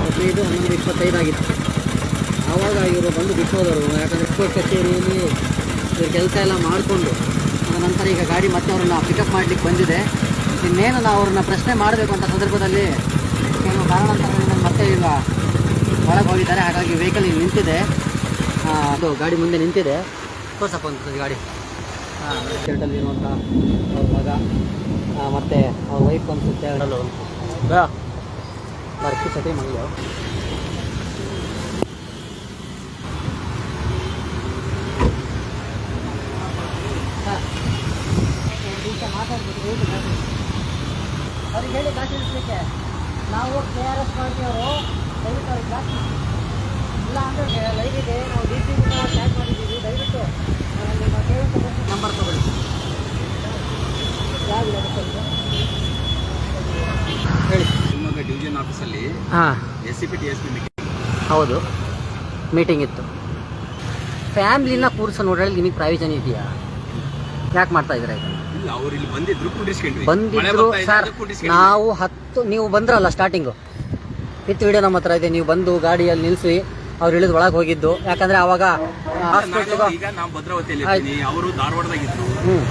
ಹದಿನೈದು ಹನ್ನೊಂದು ಇಪ್ಪತ್ತೈದು ಆಗಿತ್ತು ಆವಾಗ ಇವರು ಬಂದು ಬಿಟ್ಟೋದರು ಯಾಕಂದರೆ ಕೋರ್ಟ್ ಕಚೇರಿಯಲ್ಲಿ ಇವ್ರ ಕೆಲಸ ಎಲ್ಲ ಮಾಡಿಕೊಂಡು ನಂತರ ಈಗ ಗಾಡಿ ಮತ್ತೆ ಅವ್ರನ್ನ ಪಿಕಪ್ ಮಾಡಲಿಕ್ಕೆ ಬಂದಿದೆ. ಇನ್ನೇನು ನಾವು ಅವ್ರನ್ನ ಪ್ರಶ್ನೆ ಮಾಡಬೇಕು ಅಂತ ಸಂದರ್ಭದಲ್ಲಿ ಕೆಲವು ಕಾರಣಾಂತರಗಳಿಂದ ಮತ್ತೆ ಈಗ ಒಳಗೆ ಹೋಗಿದ್ದಾರೆ ಹಾಗಾಗಿ ವೆಹಿಕಲ್ ಇಲ್ಲಿ ನಿಂತಿದೆ ಅದು ಗಾಡಿ ಮುಂದೆ ನಿಂತಿದೆ ತೋರ್ಸಪ್ಪ ಒಂದು ಗಾಡಿ ಶರ್ಟಲ್ಲಿ ಇರುವಂಥ ಅವ್ರ ಮಗ ಮತ್ತೆ ಅವ್ರ ವೈಫ್ ಅನ್ಸುತ್ತೆ. ಬರ್ತಿ ಸತಿ ಮಂಗ್ಳು ಅವ್ರಿಗೆ ಹೇಳಿ ಇಳಿಸ್ಲಿಕ್ಕೆ ನಾವು ಕೆ ಆರ್ ಎಸ್ ಪಾರ್ಟಿಯವರು ದಯವಿಟ್ಟು ಅವ್ರಿಗೆ ಗಾಡಿ ಇಲ್ಲ ಅಂದರೆ ಲೈವ್ ಇದೆ ನಾವು ಡಿ ಸಿ ಟ್ಯಾಗ್ ಮಾಡಿದ್ದೀವಿ ದಯವಿಟ್ಟು ಆ, ನಿಮ್ಮ ಕೇಳುವಂಥ ನಂಬರ್ ತಗೊಳ್ಳಿ ಯಾವಿದೆ ಹೇಳಿ ಶಿವಮೊಗ್ಗ ಡಿವಿಷನ್ ಆಫೀಸಲ್ಲಿ ಹಾಂ. S C P T S P ಹೌದು. ಮೀಟಿಂಗ್ ಇತ್ತು. ಫ್ಯಾಮ್ಲಿನ ಕೂರ್ಸೋ ನೋಡ್ರಲ್ಲಿ ನಿಮಗೆ ಪ್ರಾವಿಷನ್ ಇದೆಯಾ? ಯಾಕೆ ಮಾಡ್ತಾ ಇದ್ದೀರಾ ಈಗ? ಇಲ್ಲ ಅವ್ರು ಇಲ್ಲಿ ಬಂದಿದ್ರು ಕುಂಡಿಸ್ಕೊಂಡ್ವಿ ಮಳೆ ಬಂದಿದ್ರು ಬರ್ತಾ ಇದೆ, ಸರ್ ಅದಕ್ಕೆ ಕುಂಡಿಸ್ಕೊಂಡ್ವಿ. ನಾವು ಹತ್ತು ನೀವು ಬಂದ್ರಲ್ಲ ಸ್ಟಾರ್ಟಿಂಗು ಇತ್ತು ವಿಡಿಯೋ ನಮ್ಮ ಹತ್ರ ಇದೆ ನೀವು ಬಂದು ಗಾಡಿಯಲ್ಲಿ ನಿಲ್ಲಿಸಿ ಅವ್ರು ಇಳಿದು ಒಳಗೆ ಹೋಗಿದ್ದು. ಯಾಕಂದ್ರೆ ಅವಾಗ ಈಗ ನಾವು ಭದ್ರಾವತಿಯಲ್ಲಿ. ಅವರು ಧಾರವಾಡದಾಗಿದ್ರು.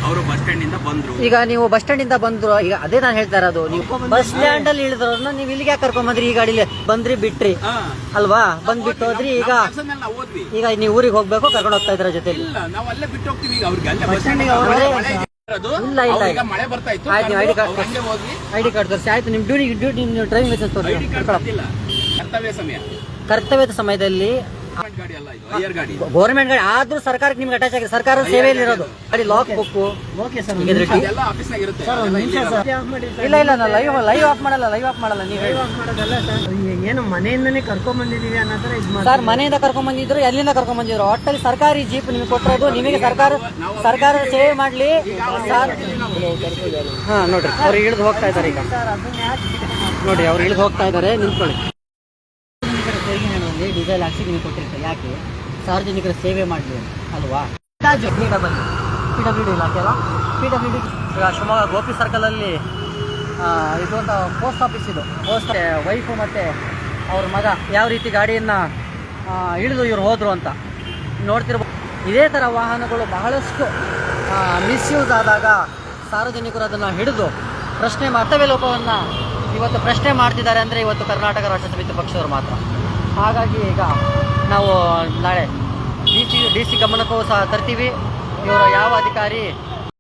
ಅವರು ಬಸ್ ಸ್ಟ್ಯಾಂಡ್ ಇಂದ ಬಂದ್ರು. ಈಗ ನೀವು ಬಸ್ ಸ್ಟ್ಯಾಂಡ್ ಇಂದ ಬಂದ್ರು ಈಗ ಅದೇ ನಾನು ಹೇಳ್ತಾ ಇರೋದು ನೀವು ಬಸ್ ಸ್ಟ್ಯಾಂಡ್ ಅಲ್ಲಿ ಇಳಿದ್ರನ್ನ ನೀವು ಇಲ್ಲಿಗೆ ಯಾಕೆ ಕರ್ಕೊಂಡ್ ಬಂದ್ರಿ? ಈ ಗಾಡಿಲಿ ಬಂದ್ರಿ ಬಿಟ್ರಿ. ಅಲ್ವಾ? ಅಲ್ವಾ ಬಂದ್ಬಿಟ್ಟು ಹೋದ್ರಿ ಈಗ ಈಗ ನೀವು ಊರಿಗೆ ಹೋಗ್ಬೇಕು ಕರ್ಕೊಂಡು ಹೋಗ್ತಾ ಇದ್ರ ಜೊತೆ ಇಲ್ಲ ನಾವು ಅಲ್ಲೇ ಬಿಟ್ಟು ಹೋಗ್ತೀವಿ ಈಗ ಅವ್ರಿಗೆ. ಬಸ್ ಸ್ಟ್ಯಾಂಡಿಗೆ ಇಲ್ಲ, ಇಲ್ಲ, ಮಳೆ ಬರ್ತಾ ಇತ್ತು. ಆಯ್ತು, ನೀವು ID card ಅವ್ರು ಹಂಗೆ ಹೋದ್ವಿ. ಐ ಡಿ ಕಾರ್ಡ್ ತೋರಿಸಿ. ಆಯ್ತು ನಿಮ್ಮ duty duty driving license card ತೋರಿಸಿ ಕರ್ತವ್ಯ ಸಮಯ. ಕರ್ತವ್ಯದ ಸಮಯದಲ್ಲಿ ಗವರ್ಮೆಂಟ್ ಗಾಡಿ ಅಲ್ಲ ಇದು ಐಯರ್ ಗಾಡಿ ಗೌರ್ಮೆಂಟ್ ಗಾಡಿ ಆದ್ರೂ ಸರ್ಕಾರಕ್ಕೆ ನಿಮ್ಗೆ ಅಟ್ಯಾಚ್ ಆಗಿದೆ. ಸರ್ಕಾರ ಸೇವೆಯಲ್ಲಿ ಇರೋದು. ಗಾಡಿ ಲಾಕ್ ಬುಕ್ ಇಲ್ಲಿ. ಇಲ್ಲ ನಾನು ಲೈವ್ ಲೈವ್ ಆಫ್ ಮಾಡಲ್ಲ ಲೈವ್ ಆಫ್ ಮಾಡಲ್ಲ ನೀವು ಏನು ಮನೆಯಿಂದನೇ ಕರ್ಕೊಂಡ್ ಬಂದಿದೀವಿ ಅನ್ನೋ ತರ ಸರ್ ಮನೆಯಿಂದ ಕರ್ಕೊಂಡ್ ಬಂದಿದ್ರು ಎಲ್ಲಿಂದ ಕರ್ಕೊಂಡ್ ಬಂದಿದ್ರು? ಒಟ್ಟಲ್ಲಿ ಸರ್ಕಾರಿ ಜೀಪ್ ನಿಮ್ಗೆ ಕೊಟ್ಟರೋದು. ನಿಮಗೆ ಸರ್ಕಾರ ಸರ್ಕಾರ ಸೇವೆ ಮಾಡ್ಲಿ. ಸರ್ ಹಾ ನೋಡ್ರಿ. ಅವ್ರು ಇಳಿದು ಹೋಗ್ತಾ ಇದ್ದಾರೆ ಈಗ. ನೋಡಿ ಅವ್ರು ಇಳಿದು ಹೋಗ್ತಾ ಇದ್ದಾರೆ. ನಿಂತ್ಕೊಳ್ಳಿ. ಹಣದಲ್ಲಿ ಡೀಸೆಲ್ ಹಾಕಿ ನಿಮಗೆ ಕೊಟ್ಟಿರ್ತಾರೆ. ಯಾಕೆ? ಸಾರ್ವಜನಿಕರ ಸೇವೆ ಮಾಡಲಿ ಅಲ್ವಾ? ಪಿ ಡಬ್ಲ್ಯೂ ಪಿ ಡಿ ಇಲಾಖೆ ಅಲ್ಲ ಪಿ ಡಬ್ಲ್ಯೂ ಡಿ ಈಗ ಶಿವಮೊಗ್ಗ ಗೋಪಿ ಸರ್ಕಲಲ್ಲಿ ಇದು ಅಂತ ಪೋಸ್ಟ್ ಆಫೀಸ್ ಇದು. ಪೋಸ್ಟ್ ವೈಫು ಮತ್ತು ಅವ್ರ ಮಗ ಯಾವ ರೀತಿ ಗಾಡಿಯನ್ನು ಇಳಿದು ಇವ್ರು ಹೋದರು ಅಂತ. ನೋಡ್ತಿರ್ಬೋದು ಇದೇ ಥರ ವಾಹನಗಳು ಬಹಳಷ್ಟು ಮಿಸ್ಯೂಸ್ ಆದಾಗ ಸಾರ್ವಜನಿಕರು ಅದನ್ನು ಹಿಡಿದು ಪ್ರಶ್ನೆ ಮಾಡ್ತವೆ ಲೋಪವನ್ನು ಇವತ್ತು ಪ್ರಶ್ನೆ ಮಾಡ್ತಿದ್ದಾರೆ ಅಂದರೆ ಇವತ್ತು ಕರ್ನಾಟಕ ರಾಷ್ಟ್ರ ಸಮಿತಿ ಪಕ್ಷದವರು ಮಾತ್ರ. ಹಾಗಾಗಿ ಈಗ ನಾವು ನಾಳೆ ಡಿ ಸಿ ಡಿ ಸಿ ಗಮನಕ್ಕೂ ಸಹ ತರ್ತೀವಿ. ಇವರು ಯಾವ ಅಧಿಕಾರಿ